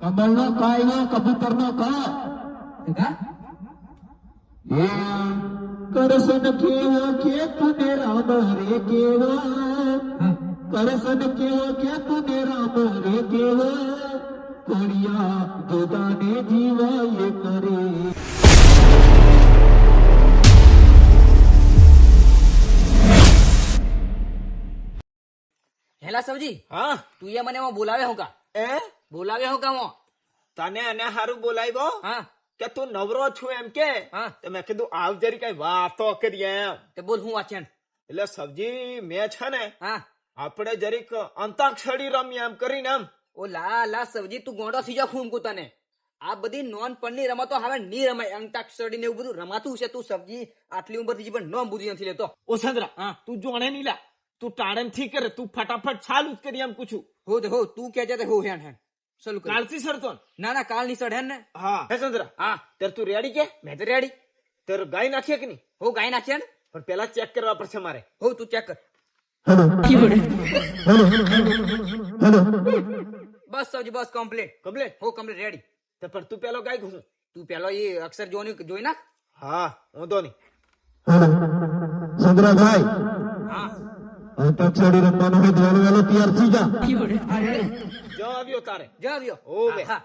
કમળનો કાયો કબૂતરનો ક કરસન કેવો કે તુને રામ રે કેવો કરસન કેવો કે તુને રામ રે કેવો કોળિયા દોદાને જીવાય કરે હેલા સબજી હા? તું એ મને એમાં બોલાવે હું કા? એ? બોલાવે હો કા તને એને હારું બોલાવ્યો? હા. કે તું નવરો છું એમ કે? હા. તો મેં કીધું આવ જરી કઈ વાતો કરીએ એમ. તે બોલ હું વાંચે એટલે સબ્જી મેં છે ને હા. આપણે જરીક અંતાક્ષરી રમીએ એમ કરીને એમ. ઓ લા લા સબજી તું ગોંડો થઈ જા ફૂમકું તને. આ બધી નોન પણની રમતો હવે નહીં રમાય. અંતાક્ષરી ને એવું બધું રમાતું છે તું સબ્જી આટલી ઉંમરથી પણ નોમ બુદ્ધિ નથી લેતો. ઓ સંદ્રા હા. તું જોણે નહીં લા. તું ટાળમથી કરે તું ફટાફટ ચાલુ જ કરી એમ પૂછું હો તે હો તું કે છે હો હેણ હેન ચાલુ કર કાલથી સરતો ને? ના ના કાલની ચઢે ને? હા. હે ચંદ્ર? હા. ત્યારે તું રેડી કે? મેં તો રેડી તારે ગાય નાખીએ કે નહીં? હો ગાય નાખીએ ને? પણ પેલા ચેક કરવા પડશે મારે. હો તું ચેક કર. બસ સૌજી બસ કમ્પ્લીટ કમ્પ્લીટ હો કમ્પ્લીટ રેડી તો પણ તું પેલો ગાય હું? તું પેલો એ અક્ષર જોની જોઈ નાખ. હા વાંધો નહીં. ચંદ્રભાઈ. હા. અંતાક્ષરી રમવાનો હોય વેલો વહેલો તૈયાર થઈ જા. જો આવ્યો તારે. જો આવ્યો. ઓ બે. હા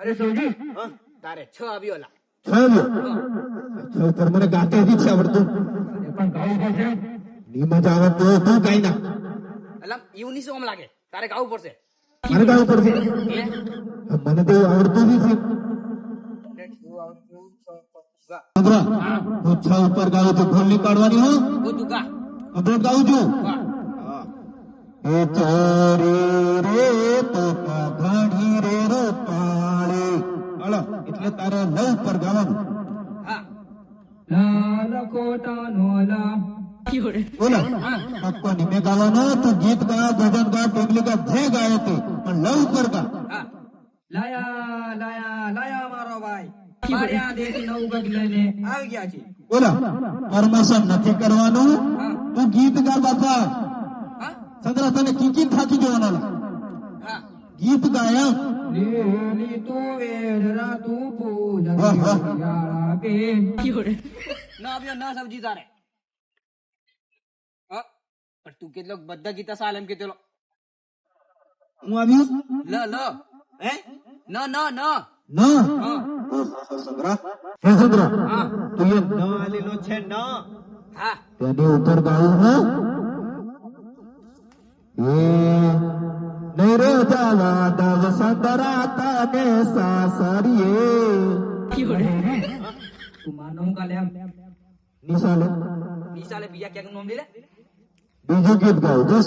અરે સવજી તારે છ આવ્યો લા. ચાલો ઉપર મને ગાતે જ છે આવડતું. ની મજા આવે તો તું કઈ ના. અલા એવું નહીં શું આમ લાગે? તારે ગાવું પડશે. મને ગાવું પડશે. મને તો આવડતું જ છે ચંદ્ર હું છ ઉપર ગાઉં છું ઢોલ નીકાળવાની હું હો તું ગા કમ્પ્લેટ ગાઉં છું ગા હા એ ચોરી રે તો ઘણી રે રો પાળે હાલો એટલે તારે નવ ઉપર ગાવાનું હા લાલ કોટાનો લા બોલો પક્કો નિમે ગાવાનો તું ગીત ગા ભજન ગા ટેબલી ગા જે ગાય તે પણ લવ ઉપર ગા હા લાયા લાયા લાયા મારો ભાઈ પાડ્યા દેશી નવ ગજ લઈને આવી ગયા છે બોલો. પરમિશન નથી કરવાનું. તું ગીત ગા બાપા તને કીકી થાકી જવાનો ગીત ગાય. ના સમજી તારે. પણ તું કેટલો બધા ગીતા સાલેમ કે ચલો હું આવ્યું? લ લ. હે? ન ન ન. ના. હા ચંદ્ર હે ચંદ્ર તું ન આલેલો છે ન. હા. તેની ઉપર ગાવું હો? એ નહીં રે દવ સંદરા તને સાસરીએ. તું માનો કાલે એમ નિશાલે વિશાલે બીજા ક્યાંક નામ લે બીજું ગીત ગાવ બસ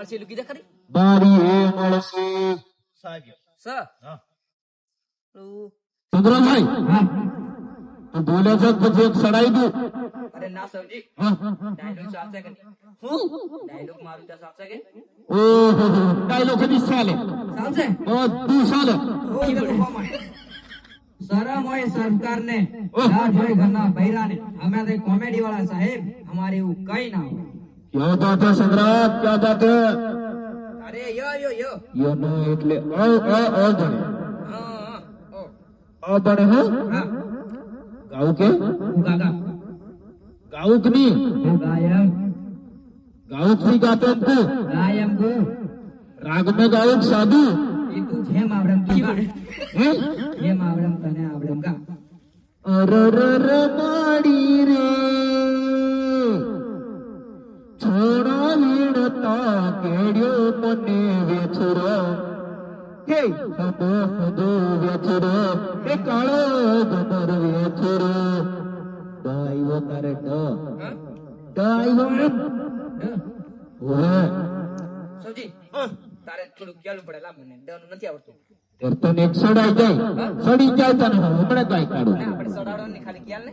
મળશે એટલું કીધા ખરી બારી એ મળશે સાહેબ તું બોલે છે પછી એક સડાઈ દઉં ના સરજી ડાયલોગ ચાલશે કે નહીં? હું ડાયલોગ મારું ત્યાં ચાલશે કે ઓહો ડાયલોગ કદી ચાલે ચાલશે બધું ચાલે શરમ હોય સરકારને લાજ હોય ઘરના બૈરાને અમે તો કોમેડી વાળા સાહેબ અમારે એવું કઈ ના હોય ક્યાં બાત હે क्या ક્યાં अरे यो અરે યો યો યો. નો એટલે અ અ અ ઓ. અ બને હો? ગાવું કે? ગાગા. ગાઉ ગાવું કે નહીં? હું ગાયક. ગાવું કે ગાતો એમ ગાયમ ગુ રાગ મે ગાઉ સાધુ? એ તું જેમ આવડમ કી ગા. હે? જેમ આવડમ તને આવડમ ગા. અરરર માડી રે. છોડા વીણતા કેડ્યો મને વેછરો. હે હદો સદો વેછરો એ કાળો ગબર વેછરો. ડ આવ્યો તારે ડ હા ડ આવ્યો ઓહે સવજી તારે થોડું ખ્યાલ પડે લા મને ડરનું નથી આવડતું. તને એક સડાઈ જાય. સડી જાય તને હમણાં કાઈ કાઢું આપણે સડાડો ને ખાલી ખ્યાલ ને.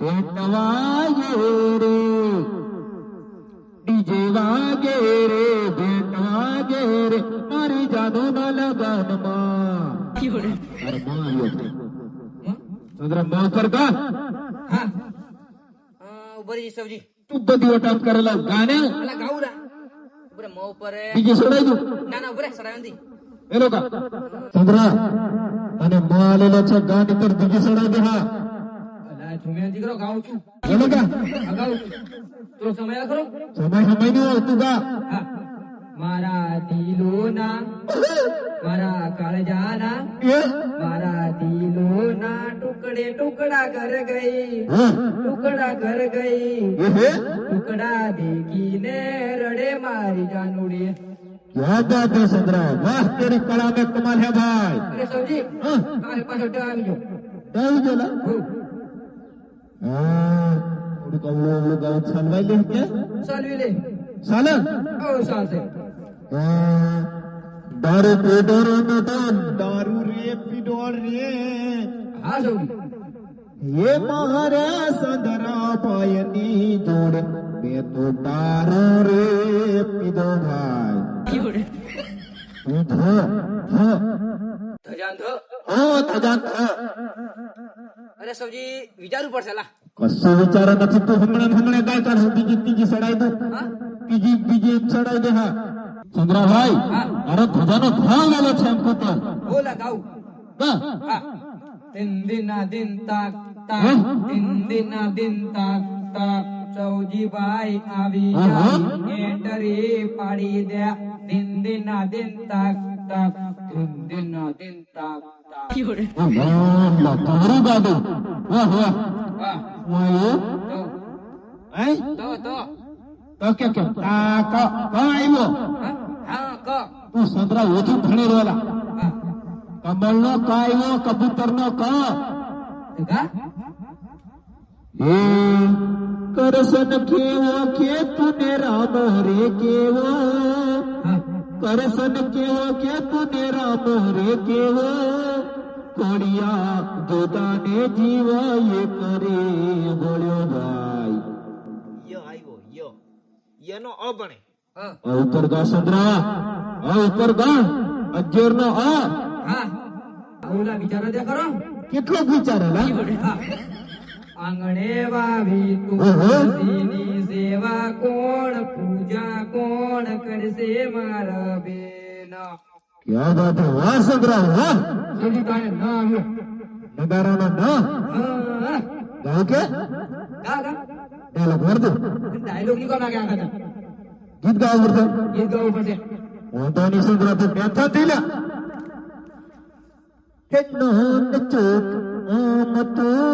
પેટ વાગે રે ડીજે વાગે રે ભેટ વાગે રે મારી જાદુ ના લગનમાં અરે માં આવ્યો ચંદ્રમાં ઉપર ગા હા હા ઊભા રહી સવજી તું બધી વટામ કરેલા ગાને અલા ગાઉ રા ઉભરે મો ઉપર. બીજી સડાઈ દઉં ના ના ઉભરે સડાવી નથી એ લોકો ચંદ્ર અને માં આલેલો છે ગા નીકળ બીજી સડાઈ દે હા અલા છુમે દીકરો ગાઉં છું એ લોકો આ ગાઉં તો સમય ખરો સમય સમય નું હોય તું ગા હા મારા દિલોના મારા કાળજાના એ મારા દિલોના ટુકડે ટુકડા ઘર ગઈ હા ટુકડા ઘર ગઈ એ હે ટુકડા દેખીને રડે મારી જાનુડી क्या बात है चंद्रा वाह तेरी कला में कमाल है भाई અરે સૌજી हाँ, મારે પાછો ટ આવી ગયો डाल बोला હા થોડું કમળું અમળું ગાઉં છલવાઈ લે કે છલવી લે છલ ઓ સાસે દારૂ પીડોરો તો દારૂ રે પીડોર રે હા જો હે મહારે સંધરા પાયની જોડ મે તો દારૂ રે પીડો ભાઈ જોડ ધ ધ ધજાન ધ ઓ ધજાન ધ અરે સવજી વિચારવું પડશે લા. કશું વિચારો નથી તું હમણાં ને હમણાં ગાય કાઢ બીજી ત્રીજી સડાઈ દે. હા? ત્રીજી બીજી સડાઈ દે હા. ચંદ્રાભાઈ અરે ધજાનો ભાવ લેલો છે એમ કહેતો બોલા ગાઉં હા હા. દિન દિના દિન તાક તાક. હે? દિન દિના દિન તાક તાક. ચૌજીભાઈ આવી હા, જાય એન્ટરી પાડી દે. દિન દિના દિન તાક તાક. દિન દિના દિન તાક. તો સંતરા ઓછું ભણી રહેલા કમળ નો ક આવ્યો કબૂતર નો ક કરસન કેવો કે તુને રામ હરે કેવો કરસન કેવો કે તુને રામ હરે કેવો કોડિયા પોતાને જીવ એ કરે બોલ્યો ભાઈ ય આવ્યો ય. યનો અ બને. હા ઉપર ગા સંદ્રા અ ઉપર ગા અજેર નો અ. હા. બોલા વિચારો દે કરો. કેટલો વિચારેલા હા. આંગણે વાવી. તુલસીની સેવા કોણ પૂજા કોણ કરશે મારા બેન? ક્યાં બાત હે વાહ સંદ્રા વાહ સૌજી તારે ન આવ્યો નગારાનો ન હા, ગાવ કે ગા ગા ડાયલોગ માર દો ડાયલોગ નીકળો નાખ્યા ખાતા ગીત ગાવ પડશે ગીત ગાવું પડશે વાંધોની સંદ્રા તું બેઠા થઈ લ્યા હે નોન ચોક આમ તો કે ભેરું એ તો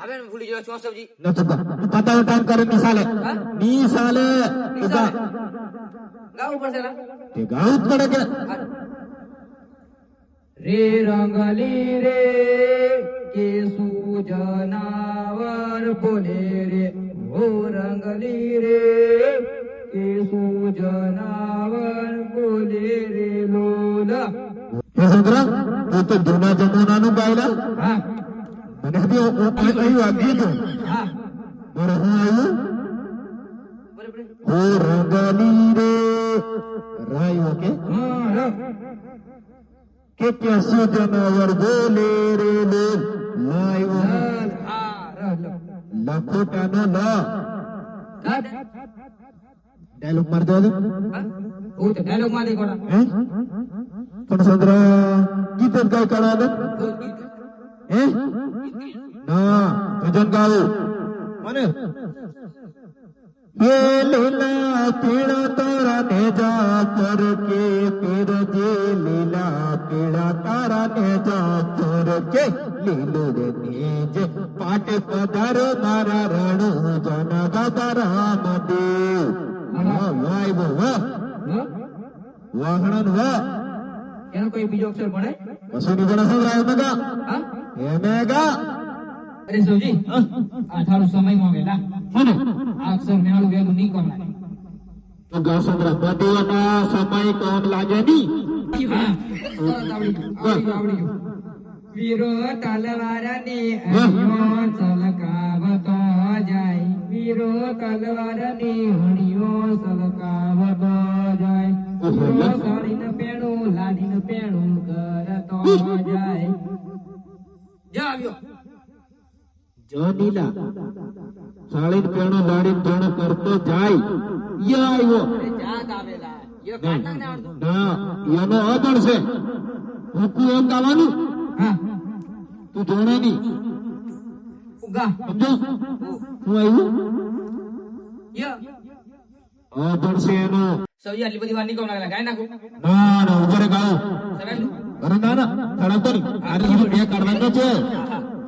હવે ભૂલી જવા શું સબજી પતાવ ટાઈમ કરે નિશાલે નિશાલે ઉગા ગાવું પડશે ના? તે ગાવું જ પડે કે? રે રંગલી રે કે સુજનાવર બોલે રે. ઓ રંગલી રે કે સુજનાવર બોલે રે લોલા. છોકરા તું તો જૂના જમાનાનું ગાયલા. હા. મને બી અહીં વાગ્યું હતું હા મારે હું આવ્યું બરાબર હો રંગલી રે રાયો કે હા ર. કે કેસું જનાવર બોલે રે લે લાયો લલ. હા ર લ. લખોટાનો લ હા ભજન ગાવું. મને? હે લીલા પીળા તારા ને જા કર કે પીરજે લીલા પીળા તારા ને જા કર કે લીલો રે જે પાટે પધારો મારા રણ જના દાદા રામ દેવ વાહ વાહ વાહ વાહણન વાહ એનો કોઈ બીજો અક્ષર ભણે? કશું નહીં ભણે સૌ રાય મેગા. હે અરે સૌજી આ થારું સમય માંગેલા મને આ અક્ષર મેળું વેલું નહીં કોમ લાગે તો ગા સમય કોણ લાગે ની હા, તરત આવડી ગયું, આવડી ગયું, આવડી ગયું. વીરો તલવારની હણીઓ સલકાવતો જાય. વીરો તલવારની હણીઓ સલકાવતો જાય. વીરો સાડીને પેણું લાડીને પેણું કરતો જાય. જા આવ્યો. જો નીલા સાળીન પેણો લાડીન પેણો કરતો જાય યા આવ્યો અરે જાત આવેલા યો કાઢ નાખ ને આવડતું. ના એનો અદળ છે હુકુ એમ ગાવાનું હા તું જોણે ની ઉગા સમજો હું આવ્યું ય અદળ છે એનો સબજી આટલી બધી વાર નહીં કોમ લાગેલા ગાય નાખું ના ના ઉભરે ગાઓ સગાઈ અરે ના ના ખરાબ તો નહીં આરે તો બે કાઢવાનો છે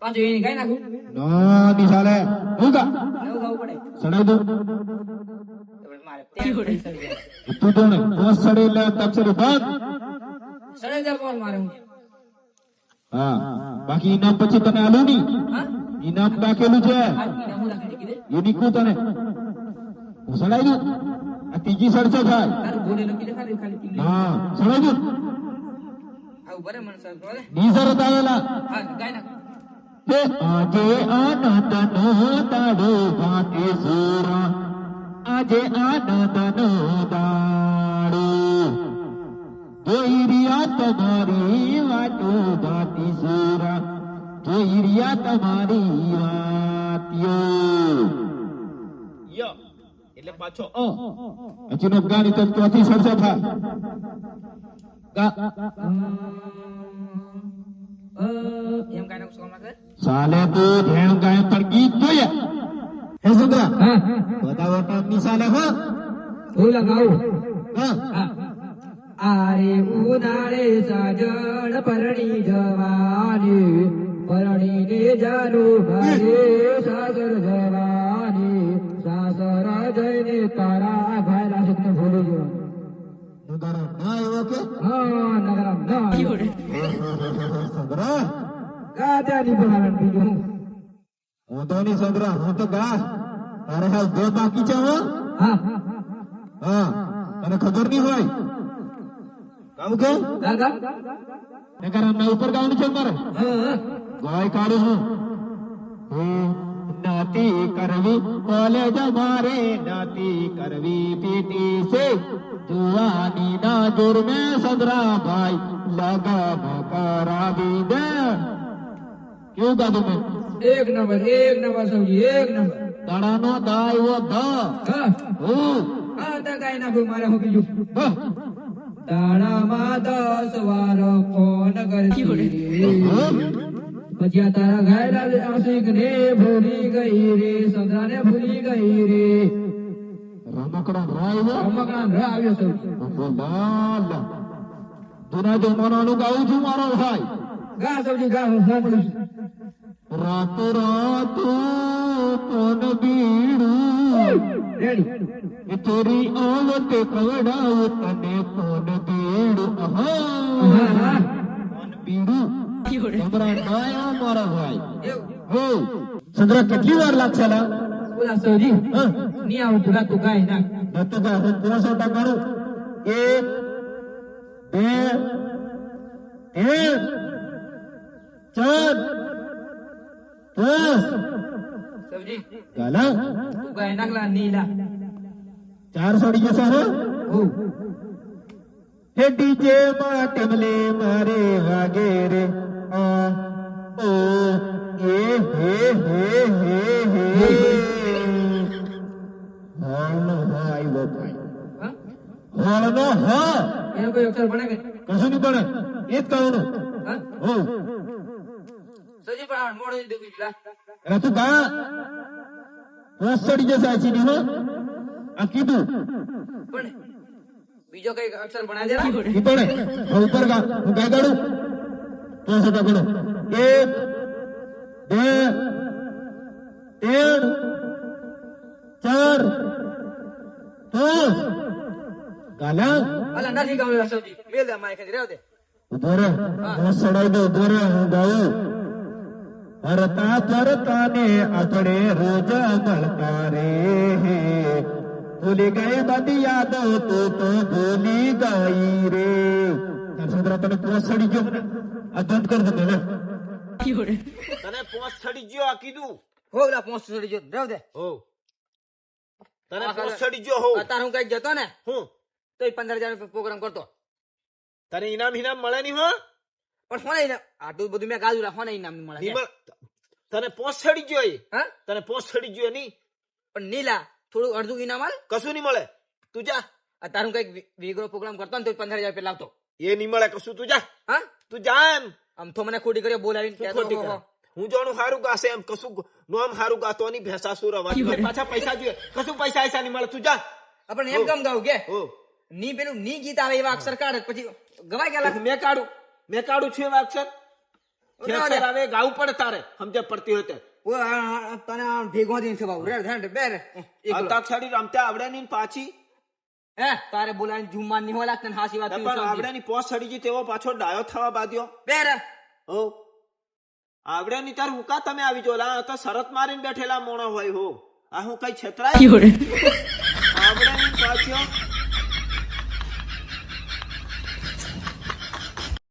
પાછો એને ગાય નાખું નો નિશાલે હું ગા નવું ગાવું પડે સડાઈ દઉં તો તું ને પોસ સડી બાકી ઇનામ પછી તને આલું ની ઇનામ રાખેલું છે નીકળું તને હું સડાઈ દઉં આ ત્રીજી સડસે થાય. હા સડાઈ દઉં આવેલા. નાખ. કે આજે આનંદ નો દાડો ભાતે સુરા. આજે આનંદ નો દાડો. જોઈ રહ્યા તમારી વાતો ભાતી સુરા. જોઈ રહ્યા તમારી વાતીઓ. ય એટલે પાછો અ. નો ગાડી તો ચોથી સરસે થાય સાલે તો ભેણ ગાય પર ગીત જોઈએ. હે સુંદરા હા. બધા વટા નિશાલે હો. હું. લગાવું હા. આરે ઉનાળે સાજણ પરણી જવાની પરણીને જાનું ભરે સાસર જવાની. સાસર જઈને તારા ઘાયલા સુખને ભૂલી જવાનું નગારા ના એવો કે હા નગરમ ના બીજું હું. તો નહીં સુંદરા હું તો ગા તારે હાલ બાકી છે હો હા હા તને ખબર નહીં હોય કામ કે ના ઉપર ગાવાનું છે મારે હા ગાય કાઢું હું હે નાતી કરવી કોલેજ મારે નાતી કરવી પીટી છે જુવાની ના જુર્મે સદરા ભાઈ લગન કરાવી દે કેવું ગાધું મેં એક નંબર એક નંબર સૌજી એક નંબર દાડાનો દાય ધ હા હું તો કઈ નાખ્યું મારે હું બીજું. તાળામાં દસ વાર ફોન કરતી આ તારા ઘાયલા આશિક ને ભૂલી ગઈ રે સંદ્રાને ભૂલી ગઈ રે. રમકડા રાય રમકડા આવ્યો લાલ. જૂના જમાનાનું ગાઉં છું મારો ભાઈ. ગા સૌજી ગા હું સાંભળું રાત રાત કોન બીડું તેરી આવતે કવડાવું તને કોન બીડું અહા. બીડું તમારા નાયા મારા ભાઈ એવું હો ચંદ્ર કેટલી વાર લાગશે લા બોલા સૌજી હા નહીં આવતું લા તું ગાય નાખ નતું કા હું પોસો ટકાનું એક બે ત્રણ ચાર પાંચ સૌજી ગાલા તું ગાય હો હો હે ડીજે માં ટેમલે મારે વાગે રે. ઓ એ હે હે હે હે. હાલનો હા આવ્યો ભાઈ. હા? હોળનો એનો કોઈ અક્ષર ભણે કે? કશું નહીં ભણે. એ જ કહું હા? હો. સૌજી પણ મોડું દુખી લા. એટલે તું ગા પોસ ચડી જશે આ ચીની હો આ કીધું. પણ બીજો કઈ અક્ષર ભણા દે લા. ઈ પડે હવે ઉપર હું ગાઈ તો પોસ ટકડો એક બે ત્રણ ચાર પાંચ. ગાલા? અલા નથી ગાવું લા મેલ દે ખાલી રહેવા દે. ઊભો રે હું. સડાઈ દઉં ઊભો રે હું ગાઉં. હરતા તરતા ને આપણે રોજ મળતા રે ભૂલી ગઈ બધી યાદો તું તો ભૂલી ગઈ રે. નરસિંહરા તને પોસ ચડી ગયો. આ બંધ કર દે તને. પોસ ચડી ગયો આ કીધું. હો પેલા પોસ ચડી ગયો. રેવ દે. હો. તને પોસ ચડી ગયો હો. અત્યારે હું કઈ જતો ને હું? તો પંદર હજાર પ્રોગ્રામ કરતો. તને ઇનામ ઇનામ મળે નહીં હો? પણ હોને ઇનામ આટલું બધું મેં ગાજુ રાખો ને ઇનામ મળે. તને પોસ ચડી ગયો હે હા? તને પોસ ચડી ગયો નહીં. પણ નીલા થોડું અડધું ઇનામ આલ કશું નહીં મળે. તું જા. આ તારું કંઈક વીગરો પ્રોગ્રામ કરતો ને તો પંદર હજાર રૂપિયા લાવતો. એ નહીં મળે કશું. તું જા. હા? તું જા એમ. આમ તો મને ખોટી કરી બોલાવીને ખોટી કરે? હું જાણું સારું ગાશે એમ. કશું નોમ સારું ગાતો ની ભેંસા સુર અવાજ પાછા પૈસા જોઈએ. કશું પૈસા પૈસા નહીં મળે. તું જા. આપણે એમ કેમ ગાવું કે? ની પેલું ની ગીત આવે એવા અક્ષર કાઢ પછી ગવાય ગયા મેં કાઢું. મેં કાઢું છું એવા અક્ષર. આવે ગાવું પડે તારે. સમજે પડતી હોય તને ભેગો થઈને છે બાબુ. રેડ, રેડ, બે રે. અંતાક્ષરી રમતા આવડે નહીં પાછી? હે તારે બોલાવીને જુમાન નહીં હોલા તને હાસી વાત પણ પીવું આવડે ની પોસ ચડી ગઈ તેવો પાછો ડાયો થવા બાદ્યો બે રે. હો. આવડે ની તાર હુકા તમે આવી જો? લા તો શરત મારીને બેઠેલા મોણો હોય હો. આ હું કઈ છેતરાય? આવડે ની પાછો.